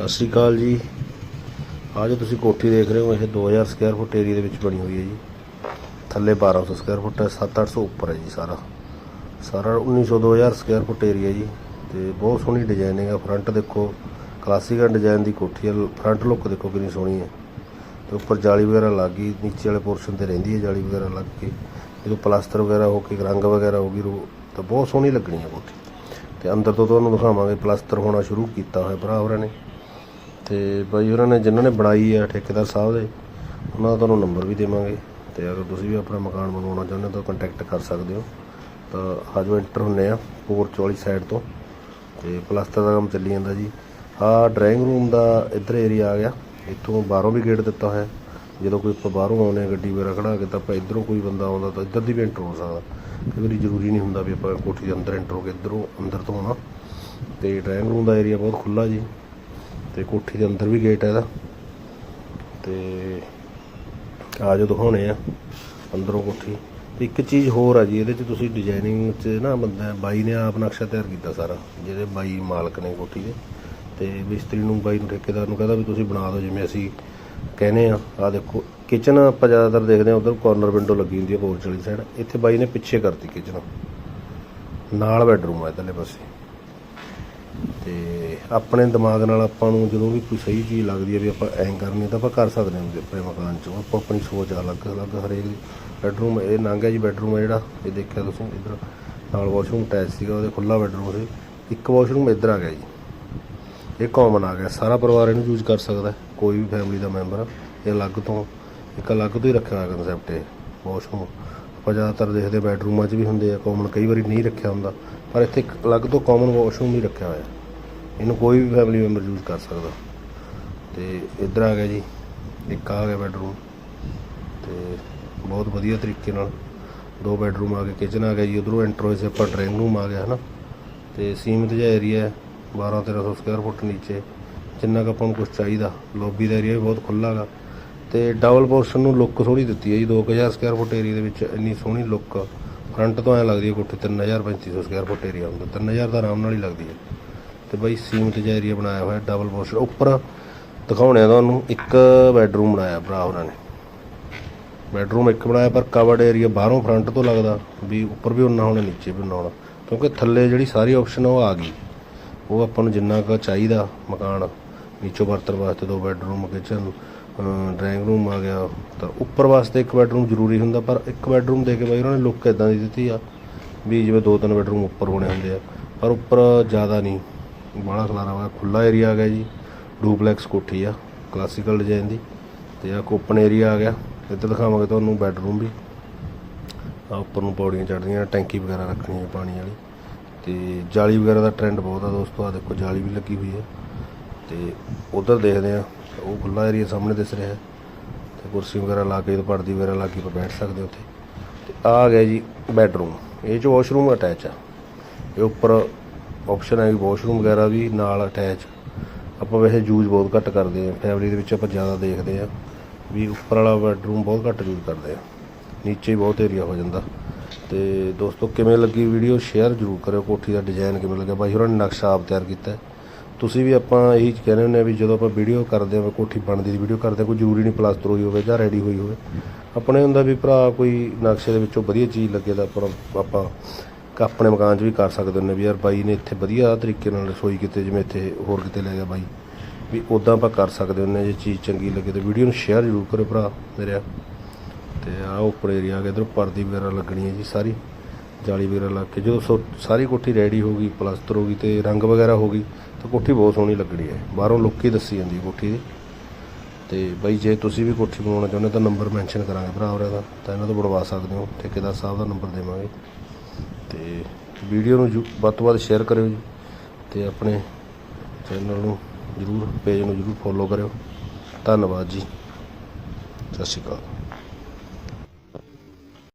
ਸਤਿ ਸ਼੍ਰੀ ਅਕਾਲ ਜੀ। ਆਹ ਜੋ ਤੁਸੀਂ ਕੋਠੀ ਦੇਖ ਰਹੇ ਹੋ, ਇਹ 2000 ਸਕੁਅਰ ਫੁੱਟ ਏਰੀਆ ਦੇ ਵਿੱਚ ਬਣੀ ਹੋਈ ਹੈ ਜੀ। ਥੱਲੇ 1200 ਸਕੁਅਰ ਫੁੱਟ ਹੈ 7-800 ਉੱਪਰ ਹੈ ਜੀ ਸਾਰਾ। ਸਾਰਾ 1900 2000 ਸਕੁਅਰ ਫੁੱਟ ਏਰੀਆ ਜੀ। ਤੇ ਬਹੁਤ ਸੋਹਣੀ ਡਿਜ਼ਾਈਨਿੰਗ ਹੈ ਫਰੰਟ ਦੇਖੋ ਕਲਾਸਿਕਲ ਡਿਜ਼ਾਈਨ ਦੀ ਕੋਠੀ ਹੈ। ਫਰੰਟ ਲੁੱਕ ਦੇਖੋ ਕਿੰਨੀ ਸੋਹਣੀ ਹੈ। ਤੇ ਉੱਪਰ ਜਾਲੀ ਵਗੈਰਾ ਲੱਗ ਗਈ, ਨੀਚੇ ਵਾਲੇ ਪੋਰਸ਼ਨ ਤੇ ਰਹਿੰਦੀ ਹੈ ਜਾਲੀ ਵਗੈਰਾ ਲੱਗ ਕੇ। ਜਦੋਂ ਪਲਾਸਟਰ ਵਗੈਰਾ ਹੋ ਕੇ, ਰੰਗ ਵਗੈਰਾ ਹੋ ਗਈ, ਰੋ- ਤਾਂ ਬਹੁਤ ਸੋਹਣੀ ਲੱਗਣੀ ਹੈ ਕੋਠੀ। ਤੇ ਅੰਦਰ ਤੋਂ ਤੁਹਾਨੂੰ ਦਿਖਾਵਾਂਗੇ, ਪਲਾਸਟਰ ਹੋਣਾ ਸ਼ੁਰੂ ਕੀਤਾ ਹੋਇਆ ਭਰਾ ਹੋਰਾਂ ਨੇ। ਤੇ ਬਾਈ ਹੋਰਾਂ ਨੇ ਜਿਨ੍ਹਾਂ ਨੇ ਬਣਾਈ ਆ ਠੇਕੇਦਾਰ ਸਾਹਿਬ ਦੇ, ਉਹਨਾਂ ਦਾ ਤੁਹਾਨੂੰ ਨੰਬਰ ਵੀ ਦੇਵਾਂਗੇ ਤੇ ਅਗਰ ਤੁਸੀਂ ਵੀ ਆਪਣਾ ਮਕਾਨ ਬਣਵਾਉਣਾ ਚਾਹੁੰਦੇ ਹੋ ਤਾਂ ਕੰਟੈਕਟ ਕਰ ਸਕਦੇ ਹੋ। ਤਾਂ ਆਜੋ ਐਂਟਰ ਹੁੰਨੇ ਆ ਪੋਰਚ ਵਾਲੀ ਸਾਈਡ ਤੋਂ ਤੇ ਪਲਾਸਟਰ ਦਾ ਕੰਮ ਚੱਲੀ ਜਾਂਦਾ ਜੀ। ਆਹ ਡਰਾਇੰਗ ਰੂਮ ਦਾ ਇੱਧਰ ਏਰੀਆ ਆ ਗਿਆ, ਇੱਥੋਂ ਬਾਹਰੋਂ ਵੀ ਗੇਟ ਦਿੱਤਾ ਹੋਇਆ। ਜਦੋਂ ਕੋਈ ਆਪਾਂ ਬਾਹਰੋਂ ਆਉਂਦੇ ਹਾਂ ਗੱਡੀ ਵਗੈਰਾ ਖੜਾ ਕੇ ਤਾਂ ਆਪਾਂ ਇੱਧਰੋਂ ਕੋਈ ਬੰਦਾ ਆਉਂਦਾ ਤਾਂ ਇੱਧਰ ਦੀ ਵੀ ਐਂਟਰ ਹੋ ਸਕਦਾ। ਕਈ ਵਾਰੀ ਜ਼ਰੂਰੀ ਨਹੀਂ ਹੁੰਦਾ ਵੀ ਆਪਾਂ ਕੋਠੀ ਦੇ ਅੰਦਰ ਐਂਟਰ ਹੋ ਕੇ ਇੱਧਰੋਂ ਅੰਦਰ ਤੋਂ ਆਉਣਾ। ਤੇ ਡਰਾਇੰਗ ਰੂਮ ਦਾ ਏਰੀਆ ਬਹੁਤ ਖੁੱਲਾ ਜੀ। ਤੇ ਕੋਠੀ ਦੇ ਅੰਦਰ ਵੀ ਗੇਟ ਹੈ ਇਹਦਾ। ਤੇ ਆ ਜੋ ਦਿਖਾਉਣੇ ਆ, ਅੰਦਰੋਂ ਕੋਠੀ। ਇੱਕ ਚੀਜ਼ ਹੋਰ ਆ ਜੀ, ਇਹਦੇ ਚ ਤੁਸੀਂ ਡਿਜ਼ਾਈਨਿੰਗ ਚ ਨਾ ਬੰਦਾ, ਬਾਈ ਨੇ ਆਪ ਨਕਸ਼ਾ ਤਿਆਰ ਕੀਤਾ ਸਾਰਾ, ਜਿਹੜੇ ਬਾਈ ਮਾਲਕ ਨੇ ਕੋਠੀ ਦੇ। ਤੇ ਮਿਸਤਰੀ ਨੂੰ, ਬਾਈ ਨੂੰ, ਠੇਕੇਦਾਰ ਨੂੰ ਕਹਿੰਦਾ ਵੀ ਤੁਸੀਂ ਬਣਾ ਦਿਓ, ਜਿਵੇਂ ਅਸੀਂ ਕਹਿੰਦੇ ਆ ਆ ਦੇਖੋ ਕਿਚਨ ਆਪਾਂ ਜ਼ਿਆਦਾਤਰ ਦੇਖਦੇ ਆ, ਉਧਰ ਕਾਰਨਰ ਵਿੰਡੋ ਲੱਗੀ ਹੁੰਦੀ ਹੈ ਪੋਰਚ ਵਾਲੀ ਸਾਈਡ ਇੱਥੇ ਬਾਈ ਨੇ ਪਿੱਛੇ ਕਰਤੀ ਕਿਚਨ ਨਾਲ ਬੈਡਰੂਮ ਆ, ਇਧਰਲੇ ਪਾਸੇ। ਤੇ ਆਪਣੇ ਦਿਮਾਗ ਨਾਲ ਆਪਾਂ ਨੂੰ ਜਦੋਂ ਵੀ ਕੋਈ ਸਹੀ ਚੀਜ਼ ਲੱਗਦੀ ਹੈ ਵੀ ਆਪਾਂ ਐਂ ਕਰਨੀ ਤਾਂ ਆਪਾਂ ਕਰ ਸਕਦੇ ਹਾਂ ਆਪਣੇ ਮਕਾਨ 'ਚੋਂ। ਆਪਾਂ ਆਪਣੀ ਸੋਚ ਅਲੱਗ ਅਲੱਗ ਹਰੇਕ ਦੀ ਬੈਡਰੂਮ ਇਹ ਨਾਂਗਾ ਜੀ ਬੈਡਰੂਮ ਹੈ ਜਿਹੜਾ, ਇਹ ਦੇਖਿਆ ਤੁਸੀਂ, ਇੱਧਰ ਨਾਲ ਵਾਸ਼ਰੂਮ ਅਟੈਚ ਸੀਗਾ, ਉਹਦੇ ਖੁੱਲਾ ਬੈਡਰੂਮ ਸੀ ਇੱਕ ਵਾਸ਼ਰੂਮ ਇੱਧਰ ਆ ਗਿਆ ਜੀ। ਇਹ ਕਾਮਨ ਆ ਗਿਆ। ਸਾਰਾ ਪਰਿਵਾਰ ਇਹਨੂੰ ਯੂਜ਼ ਕਰ ਸਕਦਾ ਕੋਈ ਵੀ ਫੈਮਿਲੀ ਦਾ ਮੈਂਬਰ ਇਹ ਅਲੱਗ ਤੋਂ, ਇੱਕ ਅਲੱਗ ਤੋਂ ਹੀ ਰੱਖਿਆ ਹੋਇਆ ਕਨਸੈਪਟ ਇਹ ਵਾਸ਼ਰੂਮ ਆਪਾਂ ਜ਼ਿਆਦਾਤਰ ਦੇਖਦੇ ਬੈਡਰੂਮਾਂ 'ਚ ਵੀ ਹੁੰਦੇ ਆ ਕਾਮਨ ਕਈ ਵਾਰੀ ਨਹੀਂ ਰੱਖਿਆ ਹੁੰਦਾ, ਪਰ ਇੱਥੇ ਇੱਕ ਅਲੱਗ ਤੋਂ ਕਾਮਨ ਵਾਸ਼ਰੂਮ ਵੀ ਰੱਖਿਆ ਹੋਇਆ। ਇਹਨੂੰ ਕੋਈ ਵੀ ਫੈਮਿਲੀ ਮੈਂਬਰ ਯੂਜ਼ ਕਰ ਸਕਦਾ। ਤੇ ਇੱਧਰ ਆ ਗਿਆ ਜੀ, ਇੱਕ ਆ ਗਿਆ ਬੈਡਰੂਮ। ਤੇ ਬਹੁਤ ਵਧੀਆ ਤਰੀਕੇ ਨਾਲ ਦੋ ਬੈਡਰੂਮ ਆ ਗਏ ਕਿਚਨ ਆ ਗਿਆ ਜੀ, ਉਧਰੋਂ ਐਂਟਰ ਹੋਏ ਸੀ ਆਪਾਂ ਡਰਾਇੰਗ ਰੂਮ ਆ ਗਿਆ, ਹਨਾ। ਤੇ ਸੀਮਿਤ ਜਿਹਾ ਏਰੀਆ ਹੈ 12 1300 ਸਕੁਅਰ ਫੁੱਟ ਨੀਚੇ। ਜਿੰਨਾ ਕੁ ਆਪਾਂ ਨੂੰ ਕੁਝ ਚਾਹੀਦਾ ਲੌਬੀ ਦਾ ਏਰੀਆ ਵੀ ਬਹੁਤ ਖੁੱਲ੍ਹਾ ਗਾ ਤੇ ਡਬਲ ਪੋਰਸ਼ਨ ਨੂੰ ਲੁੱਕ ਥੋੜੀ ਦਿੱਤੀ ਹੈ ਜੀ 2000 ਸਕੁਅਰ ਫੁੱਟ ਏਰੀਆ ਦੇ ਵਿੱਚ ਇੰਨੀ ਸੋਹਣੀ ਲੁੱਕ। ਫਰੰਟ ਤੋਂ ਐ ਲੱਗਦੀ ਹੈ ਕੋਠੀ 3500 ਸਕੁਅਰ ਫੁੱਟ ਏਰੀਆ ਹੁੰਦਾ 3000 ਦਾ ਆਰਾਮ ਨਾਲ ਹੀ ਲੱਗਦੀ ਹੈ। ਤੇ ਬਾਈ ਸੀਮਿਤ ਜਿਹਾ ਏਰੀਆ ਬਣਾਇਆ ਹੋਇਆ ਡਬਲ ਪੋਰਸ਼ਨ ਉੱਪਰ ਦਿਖਾਉਣੇ ਆ ਤੁਹਾਨੂੰ, ਇੱਕ ਬੈਡਰੂਮ ਬਣਾਇਆ ਭਰਾ ਹੋਰਾਂ ਨੇ। ਬੈਡਰੂਮ ਇੱਕ ਬਣਾਇਆ, ਪਰ ਕਵਰਡ ਏਰੀਆ ਬਾਹਰੋਂ ਫਰੰਟ ਤੋਂ ਲੱਗਦਾ, ਵੀ ਉੱਪਰ ਵੀ ਉਨਾ ਹੋਣਾ, ਨੀਚੇ ਵੀ ਉਨਾ ਹੋਣਾ। ਕਿਉਂਕਿ ਥੱਲੇ ਜਿਹੜੀ ਸਾਰੀ ਆਪਸ਼ਨ ਉਹ ਆ ਗਈ। ਉਹ ਆਪਾਂ ਨੂੰ ਜਿੰਨਾ ਕੁ ਚਾਹੀਦਾ ਮਕਾਨ, ਨੀਚੋਂ ਵਰਤਣ ਵਾਸਤੇ ਦੋ ਬੈਡਰੂਮ ਕਿਚਨ ਡਰਾਇੰਗ ਰੂਮ ਆ ਗਿਆ। ਤਾਂ ਉੱਪਰ ਵਾਸਤੇ ਇੱਕ ਬੈਡਰੂਮ ਜ਼ਰੂਰੀ ਹੁੰਦਾ, ਪਰ ਇੱਕ ਬੈਡਰੂਮ ਦੇ ਕੇ ਬਾਈ ਉਹਨਾਂ ਨੇ ਲੁੱਕ ਇਦਾਂ ਦੀ ਦਿੱਤੀ ਆ ਵੀ ਜਿਵੇਂ ਦੋ ਤਿੰਨ ਬੈਡਰੂਮ ਉੱਪਰ ਹੋਣੇ ਹੁੰਦੇ ਆ। ਪਰ ਉੱਪਰ ਜ਼ਿਆਦਾ ਨਹੀਂ। ਬਾਹਲਾ ਖਲਾਰਾ ਹੋਇਆ ਖੁੱਲਾ ਏਰੀਆ ਆ ਗਿਆ ਜੀ। ਡੂਪਲੈਕਸ ਕੋਠੀ ਆ ਕਲਾਸੀਕਲ ਡਿਜ਼ਾਈਨ ਦੀ। ਤੇ ਆ ਓਪਨ ਏਰੀਆ ਆ ਗਿਆ। ਇੱਧਰ ਦਿਖਾਵਾਂਗੇ ਤੁਹਾਨੂੰ ਬੈਡਰੂਮ ਵੀ। ਆ ਉੱਪਰ ਨੂੰ ਪੌੜੀਆਂ ਚੜ੍ਹਦੀਆਂ, ਟੈਂਕੀ ਵਗੈਰਾ ਰੱਖਣੀ ਹੈ ਪਾਣੀ ਵਾਲੀ। ਤੇ ਜਾਲੀ ਵਗੈਰਾ ਦਾ ਟ੍ਰੈਂਡ ਬਹੁਤ ਆ ਦੋਸਤੋ। ਆ ਦੇਖੋ, ਜਾਲੀ ਵੀ ਲੱਗੀ ਹੋਈ ਹੈ ਤੇ ਉਧਰ ਦੇਖਦੇ ਆ ਉਹ ਖੁੱਲਾ ਏਰੀਆ ਸਾਹਮਣੇ ਦਿਸ ਰਿਹਾ ਹੈ। ਤੇ ਕੁਰਸੀ ਵਗੈਰਾ ਲਾ ਕੇ ਤੇ ਪਰਦੀ ਵਗੈਰਾ ਲਾ ਕੇ ਆਪਾਂ ਬੈਠ ਸਕਦੇ ਉੱਥੇ। ਤੇ ਆ ਆ ਗਿਆ ਜੀ ਬੈਡਰੂਮ ਇਹ ਚ ਵਾਸ਼ਰੂਮ ਅਟੈਚ ਆ। ਇਹ ਉੱਪਰ ਆਪਸ਼ਨ ਹੈ ਵਾਸ਼ਰੂਮ ਵਗੈਰਾ ਵੀ ਨਾਲ ਅਟੈਚ ਆਪਾਂ ਵੈਸੇ ਯੂਜ਼ ਬਹੁਤ ਘੱਟ ਕਰਦੇ ਆ ਫੈਮਿਲੀ ਦੇ ਵਿੱਚ ਆਪਾਂ ਜ਼ਿਆਦਾ ਦੇਖਦੇ ਆ ਵੀ ਉੱਪਰ ਵਾਲਾ ਬੈਡਰੂਮ ਬਹੁਤ ਘੱਟ ਯੂਜ਼ ਕਰਦੇ ਆ ਨੀਚੇ ਹੀ ਬਹੁਤ ਏਰੀਆ ਹੋ ਜਾਂਦਾ। ਤੇ ਦੋਸਤੋ, ਕਿਵੇਂ ਲੱਗੀ ਵੀਡੀਓ ਸ਼ੇਅਰ ਜ਼ਰੂਰ ਕਰਿਓ। ਕੋਠੀ ਦਾ ਡਿਜ਼ਾਈਨ ਕਿਵੇਂ ਲੱਗਿਆ? ਬਾਈ ਹੋਰਾਂ ਨੇ ਨਕਸ਼ਾ ਆਪ ਤਿਆਰ ਕੀਤਾ ਹੈ। ਤੁਸੀਂ ਵੀ ਆਪਾਂ ਇਹੀ ਕਹਿੰਦੇ ਹੁੰਦੇ ਆ ਵੀ ਜਦੋਂ ਆਪਾਂ ਵੀਡੀਓ ਕਰਦੇ ਆ, ਕੋਠੀ ਬਣਦੀ ਦੀ ਵੀਡੀਓ ਕਰਦੇ ਆ, ਕੋਈ ਜ਼ਰੂਰੀ ਨਹੀਂ ਪਲਾਸਟਰ ਹੋਈ ਹੋਵੇ ਜਾਂ ਰੈਡੀ ਹੋਈ ਹੋਵੇ। ਆਪਣੇ ਹੁੰਦਾ ਵੀ ਭਰਾ ਕੋਈ ਨਕਸ਼ੇ ਦੇ ਵਿੱਚੋਂ ਵਧੀਆ ਚੀਜ਼ ਲੱਗੇ ਤਾਂ ਆਪਾਂ ਆਪਾਂ ਆਪਣੇ ਮਕਾਨ 'ਚ ਵੀ ਕਰ ਸਕਦੇ ਹੁੰਦੇ ਵੀ ਯਾਰ ਬਾਈ ਨੇ ਇੱਥੇ ਵਧੀਆ ਤਰੀਕੇ ਨਾਲ ਰਸੋਈ ਕਿਤੇ, ਜਿਵੇਂ ਇੱਥੇ ਹੋਰ ਕਿਤੇ ਲੈ ਗਿਆ ਬਾਈ। ਵੀ ਉਦਾਂ ਆਪਾਂ ਕਰ ਸਕਦੇ ਹੁੰਦੇ ਹਾਂ। ਜੇ ਚੀਜ਼ ਚੰਗੀ ਲੱਗੇ ਤਾਂ ਵੀਡੀਓ ਨੂੰ ਸ਼ੇਅਰ ਜ਼ਰੂਰ ਕਰਿਓ ਭਰਾ ਮੇਰਿਆ ਤੇ ਆ ਉੱਪਰ ਏਰੀਆ ਆ ਗਿਆ ਇਧਰ ਪਰਦੀ ਵਗੈਰਾ ਲੱਗਣੀ ਹੈ ਜੀ ਸਾਰੀ। ਜਾਲੀ ਵਗੈਰਾ ਲੱਗ ਕੇ, ਜਦੋਂ ਸੋ- ਸਾਰੀ ਕੋਠੀ ਰੈਡੀ ਹੋ ਗਈ, ਪਲਸਤਰ ਹੋ ਗਈ ਤੇ ਰੰਗ ਵਗੈਰਾ ਹੋ ਗਈ, ਤਾਂ ਕੋਠੀ ਬਹੁਤ ਸੋਹਣੀ ਲੱਗਣੀ ਹੈ। ਬਾਹਰੋਂ ਲੁੱਕ ਦੱਸੀ ਜਾਂਦੀ ਹੈ ਕੋਠੀ ਦੀ। ਤੇ ਬਈ, ਜੇ ਤੁਸੀਂ ਵੀ ਕੋਠੀ ਬਣਾਉਣਾ ਚਾਹੁੰਦੇ ਹੋ ਤਾਂ ਨੰਬਰ ਮੈਂਸ਼ਨ ਕਰਾਂਗੇ ਭਰਾ ਹੋਰਾਂ ਦਾ, ਤਾਂ ਇਹਨਾਂ ਤੋਂ ਬਣਵਾ ਸਕਦੇ ਹੋ। ਠੇਕੇਦਾਰ ਸਾਹਿਬ ਦਾ ਨੰਬਰ ਦੇਵਾਂਗੇ। ਤੇ ਵੀਡੀਓ ਨੂੰ ਜੂ- ਵੱਧ ਤੋਂ ਵੱਧ ਸ਼ੇਅਰ ਕਰਿਓ ਜੀ। ਤੇ ਆਪਣੇ ਚੈਨਲ ਨੂੰ ਜਰੂਰ ਪੇਜ ਨੂੰ ਜਰੂਰ ਫੋਲੋ ਕਰਿਓ। ਧੰਨਵਾਦ ਜੀ। ਸਤਿ ਸ਼੍ਰੀ ਅਕਾਲ।